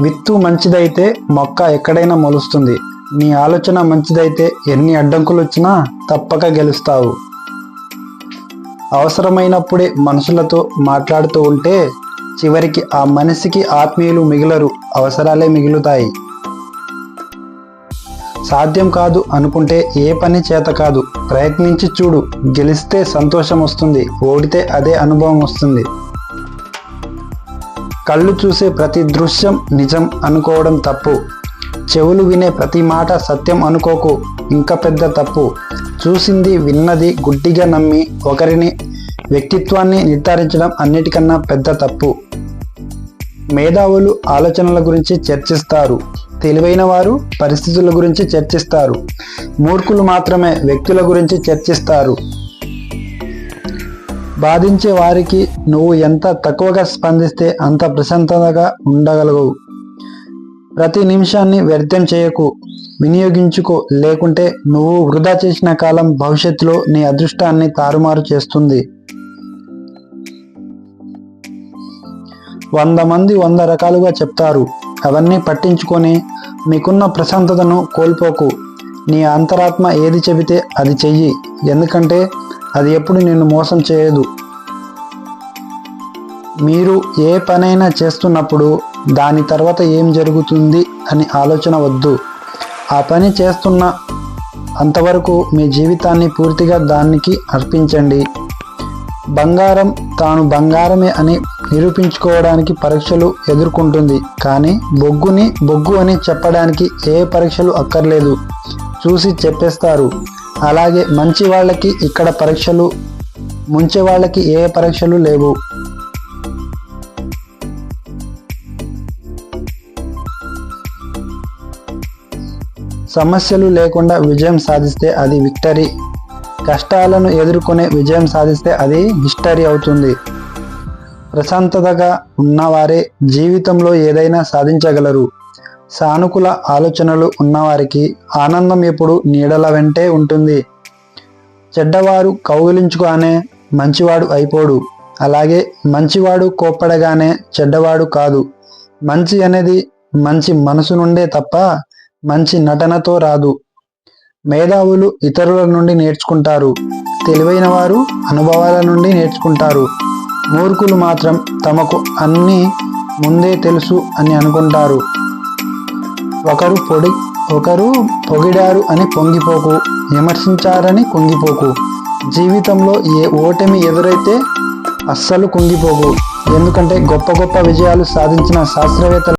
విత్తు మంచిదైతే మొక్క ఎక్కడైనా మొలుస్తుంది. నీ ఆలోచన మంచిదైతే ఎన్ని అడ్డంకులు వచ్చినా తప్పక గెలుస్తావు. అవసరమైనప్పుడే మనుషులతో మాట్లాడుతూ ఉంటే చివరికి ఆ మనిషికి ఆత్మీయులు మిగిలరు అవసరాలే మిగులుతాయి. సాధ్యం కాదు అనుకుంటే ఏ పని చేత కాదు. ప్రయత్నించి చూడు గెలిస్తే సంతోషం వస్తుంది ఓడితే అదే అనుభవం వస్తుంది. కళ్ళు చూసే ప్రతి దృశ్యం నిజం అనుకోవడం తప్పు. చెవులు వినే ప్రతి మాట సత్యం అనుకోకు ఇంకా పెద్ద తప్పు. చూసింది విన్నది గుడ్డిగా నమ్మి ఒకరిని వ్యక్తిత్వాన్ని నిర్ధారించడం అన్నిటికన్నా పెద్ద తప్పు. మేధావులు ఆలోచనల గురించి చర్చిస్తారు. తెలివైన వారు పరిస్థితుల గురించి చర్చిస్తారు. మూర్ఖులు మాత్రమే వ్యక్తుల గురించి చర్చిస్తారు. బాధించే వారికి నువ్వు ఎంత తక్కువగా స్పందిస్తే అంత ప్రశాంతతగా ఉండగలవు. ప్రతి నిమిషాన్ని వ్యర్థం చేయకు వినియోగించుకో లేకుంటే నువ్వు వృధా చేసిన కాలం భవిష్యత్తులో నీ అదృష్టాన్ని తారుమారు చేస్తుంది. వంద మంది వంద రకాలుగా చెప్తారు అవన్నీ పట్టించుకొని మీకున్న ప్రశాంతతను కోల్పోకు. నీ అంతరాత్మ ఏది చెబితే అది చెయ్యి ఎందుకంటే అది ఎప్పుడు నిన్ను మోసం చేయదు. మీరు ఏ పనైనా చేస్తున్నప్పుడు దాని తర్వాత ఏం జరుగుతుంది అని ఆలోచన వద్దు. ఆ పని చేస్తున్న అంతవరకు మీ జీవితాన్ని పూర్తిగా దానికి అర్పించండి. బంగారం తాను బంగారమే అని నిరూపించుకోవడానికి పరీక్షలు ఎదుర్కొంటుంది. కానీ బొగ్గుని బొగ్గు అని చెప్పడానికి ఏ పరీక్షలు అక్కర్లేదు. చూసి చెప్పేస్తారు. అలాగే మంచి వాళ్ళకి ఇక్కడ పరీక్షలు ముంచే వాళ్ళకి ఏ పరీక్షలు లేవు. సమస్యలు లేకుండా విజయం సాధిస్తే అది విక్టరీ. కష్టాలను ఎదుర్కొనే విజయం సాధిస్తే అది హిస్టరీ అవుతుంది. ప్రశాంతతగా ఉన్నవారే జీవితంలో ఏదైనా సాధించగలరు. సానుకూల ఆలోచనలు ఉన్నవారికి ఆనందం ఎప్పుడు నీడల వెంటే ఉంటుంది. చెడ్డవారు కౌగిలించుగానే మంచివాడు అయిపోడు. అలాగే మంచివాడు కోప్పడగానే చెడ్డవాడు కాదు. మంచి అనేది మంచి మనసు నుండే తప్ప మంచి నటనతో రాదు. మేధావులు ఇతరుల నుండి నేర్చుకుంటారు. తెలివైన వారు అనుభవాల నుండి నేర్చుకుంటారు. మూర్ఖులు మాత్రం తమకు అన్నీ ముందే తెలుసు అని అనుకుంటారు. ఒకరు పొడి ఒకరు పొగిడారు అని పొంగిపోకు విమర్శించారని కుంగిపోకు. జీవితంలో ఏ ఓటమి ఎదురైతే అస్సలు కుంగిపోకు. ఎందుకంటే గొప్ప గొప్ప విజయాలు సాధించిన శాస్త్రవేత్తలు